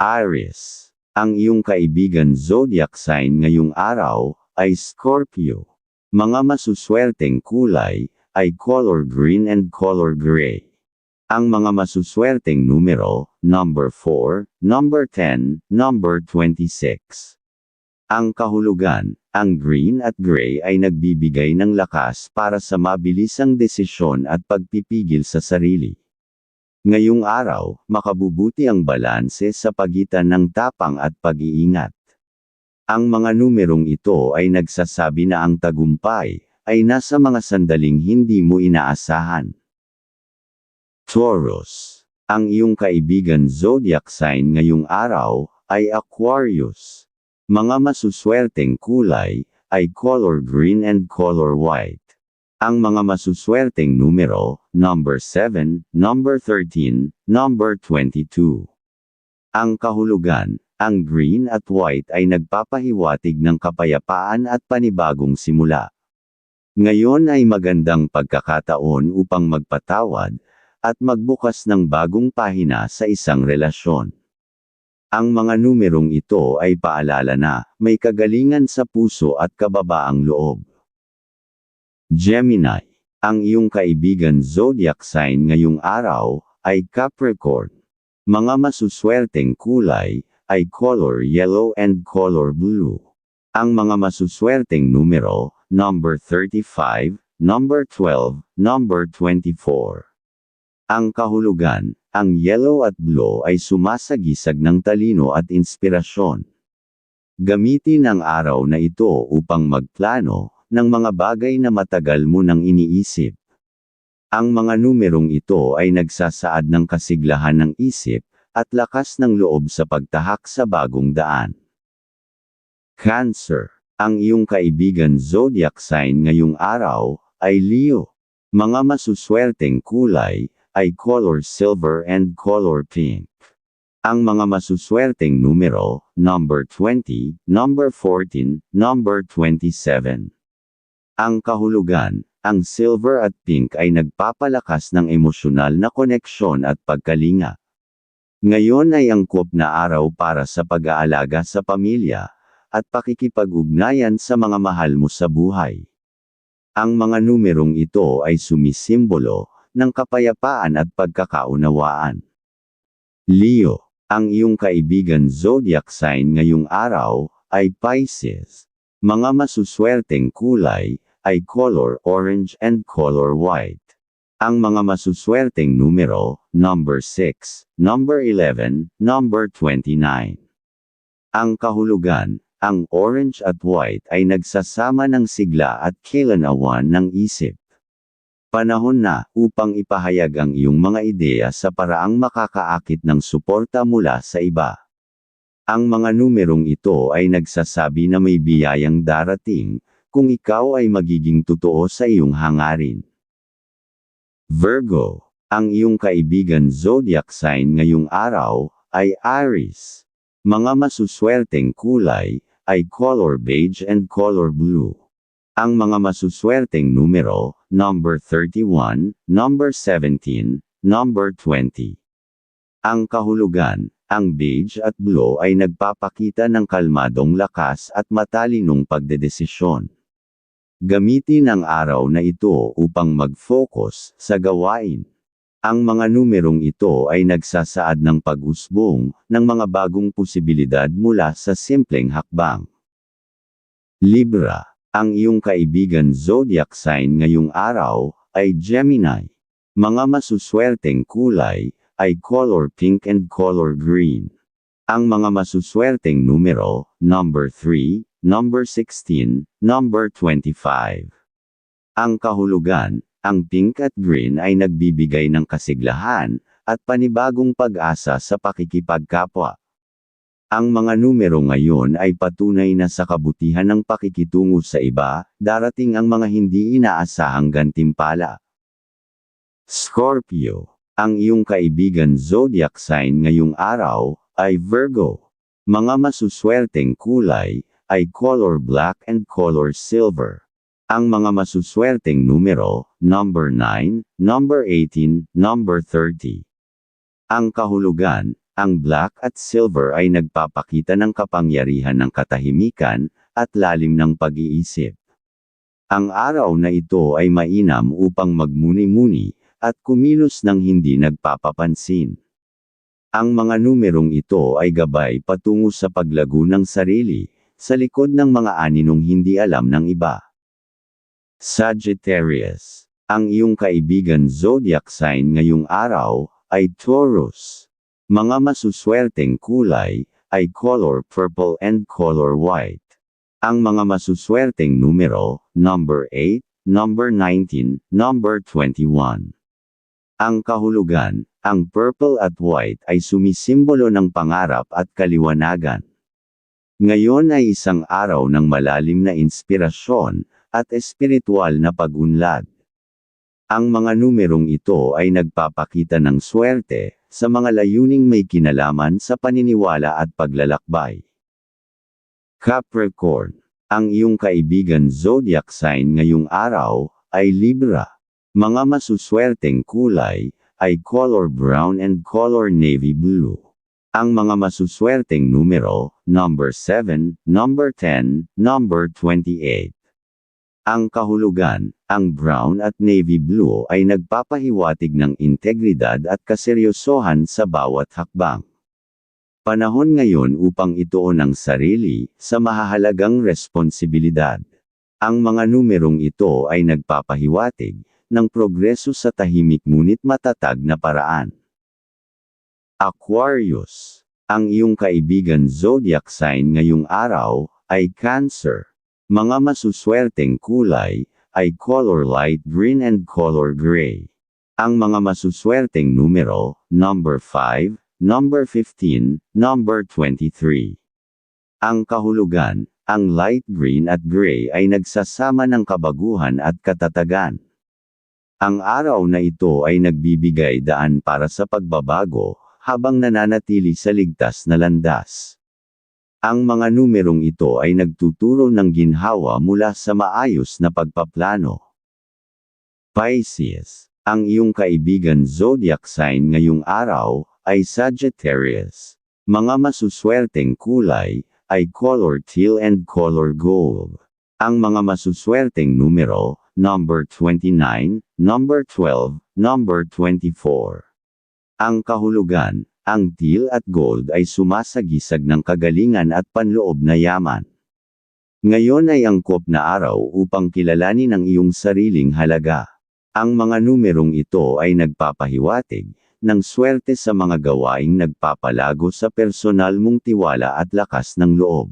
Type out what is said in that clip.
Aries. Ang iyong kaibigan zodiac sign ngayong araw ay Scorpio. Mga masuswerteng kulay ay color green and color gray. Ang mga masuswerteng numero, number 4, number 10, number 26. Ang kahulugan, ang green at gray ay nagbibigay ng lakas para sa mabilisang desisyon at pagpipigil sa sarili. Ngayong araw, makabubuti ang balanse sa pagitan ng tapang at pag-iingat. Ang mga numerong ito ay nagsasabi na ang tagumpay ay nasa mga sandaling hindi mo inaasahan. Taurus. Ang iyong kaibigan zodiac sign ngayong araw ay Aquarius. Mga masuswerteng kulay ay color green and color white. Ang mga masuswerteng numero, number 7, number 13, number 22. Ang kahulugan, ang green at white ay nagpapahiwatig ng kapayapaan at panibagong simula. Ngayon ay magandang pagkakataon upang magpatawad at magbukas ng bagong pahina sa isang relasyon. Ang mga numerong ito ay paalala na, may kagalingan sa puso at kababaang loob. Gemini. Ang iyong kaibigan zodiac sign ngayong araw, ay Capricorn. Mga masuswerteng kulay, ay color yellow and color blue. Ang mga masuswerteng numero, number 35, number 12, number 24. Ang kahulugan, ang yellow at blue ay sumasagisag ng talino at inspirasyon. Gamitin ang araw na ito upang magplano ng mga bagay na matagal mo nang iniisip. Ang mga numerong ito ay nagsasaad ng kasiglahan ng isip at lakas ng loob sa pagtahak sa bagong daan. Cancer. Ang iyong kaibigan zodiac sign ngayong araw ay Leo. Mga masuswerteng kulay ay color silver and color pink. Ang mga masuswerteng numero, number 20, number 14, number 27. Ang kahulugan, ang silver at pink ay nagpapalakas ng emosyonal na koneksyon at pagkalinga. Ngayon ay angkop na araw para sa pag-aalaga sa pamilya, at pakikipag-ugnayan sa mga mahal mo sa buhay. Ang mga numerong ito ay sumisimbolo ng kapayapaan at pagkakaunawaan. Leo, ang iyong kaibigan zodiac sign ngayong araw ay Pisces. Mga masuswerteng kulay ay color orange and color white. Ang mga masuswerteng numero, number 6, number 11, number 29. Ang kahulugan, ang orange at white ay nagsasama ng sigla at kailanawan ng isip. Panahon na upang ipahayag ang iyong mga ideya sa paraang makakaakit ng suporta mula sa iba. Ang mga numerong ito ay nagsasabi na may biyayang darating, kung ikaw ay magiging totoo sa iyong hangarin. Virgo, ang iyong kaibigan zodiac sign ngayong araw, ay Aries. Mga masuswerteng kulay, ay color beige and color blue. Ang mga masuswerteng numero, number 31, number 17, number 20. Ang kahulugan, ang beige at blue ay nagpapakita ng kalmadong lakas at matalinong pagdedesisyon. Gamitin ang araw na ito upang mag-focus sa gawain. Ang mga numerong ito ay nagsasaad ng pag-usbong ng mga bagong posibilidad mula sa simpleng hakbang. Libra ang iyong kaibigan zodiac sign ngayong araw ay Gemini. Mga masuswerteng kulay ay color pink and color green. Ang mga masuswerteng numero, number 3, number 16, number 25. Ang kahulugan, ang pink at green ay nagbibigay ng kasiglahan at panibagong pag-asa sa pakikipagkapwa. Ang mga numero ngayon ay patunay na sa kabutihan ng pakikitungo sa iba, darating ang mga hindi inaasahang gantimpala. Scorpio. Ang iyong kaibigan zodiac sign ngayong araw, ay Virgo. Mga masuswerteng kulay, ay color black and color silver. Ang mga masuswerteng numero, number 9, number 18, number 30. Ang kahulugan, ang black at silver ay nagpapakita ng kapangyarihan ng katahimikan at lalim ng pag-iisip. Ang araw na ito ay mainam upang magmuni-muni at kumilos ng hindi nagpapapansin. Ang mga numerong ito ay gabay patungo sa paglago ng sarili, sa likod ng mga aninong hindi alam ng iba. Sagittarius. Ang iyong kaibigan zodiac sign ngayong araw ay Taurus. Mga masuswerteng kulay ay color purple and color white. Ang mga masuswerteng numero, number 8, number 19, number 21. Ang kahulugan, ang purple at white ay sumisimbolo ng pangarap at kaliwanagan. Ngayon ay isang araw ng malalim na inspirasyon at espiritual na pag-unlad. Ang mga numerong ito ay nagpapakita ng swerte sa mga layuning may kinalaman sa paniniwala at paglalakbay. Capricorn, ang iyong kaibigan zodiac sign ngayong araw ay Libra. Mga masuswerteng kulay ay color brown and color navy blue. Ang mga masuswerteng numero, number 7, number 10, number 28. Ang kahulugan, ang brown at navy blue ay nagpapahiwatig ng integridad at kaseryosohan sa bawat hakbang. Panahon ngayon upang ituon ang sarili sa mahahalagang responsibilidad. Ang mga numerong ito ay nagpapahiwatig ng progreso sa tahimik ngunit matatag na paraan. Aquarius. Ang iyong kaibigan zodiac sign ngayong araw ay Cancer. Mga masuswerteng kulay ay color light green and color gray. Ang mga masuswerteng numero, number 5, number 15, number 23. Ang kahulugan, ang light green at gray ay nagsasama ng kabaguhan at katatagan. Ang araw na ito ay nagbibigay daan para sa pagbabago, habang nananatili sa ligtas na landas. Ang mga numerong ito ay nagtuturo ng ginhawa mula sa maayos na pagpaplano. Pisces. Ang iyong kaibigan zodiac sign ngayong araw ay Sagittarius. Mga masuswerteng kulay ay color teal and color gold. Ang mga masuswerteng numero, number 29, number 12, number 24. Ang kahulugan, ang teal at gold ay sumasagisag ng kagalingan at panloob na yaman. Ngayon ay angkop na araw upang kilalanin ang iyong sariling halaga. Ang mga numerong ito ay nagpapahiwatig ng swerte sa mga gawaing nagpapalago sa personal mong tiwala at lakas ng loob.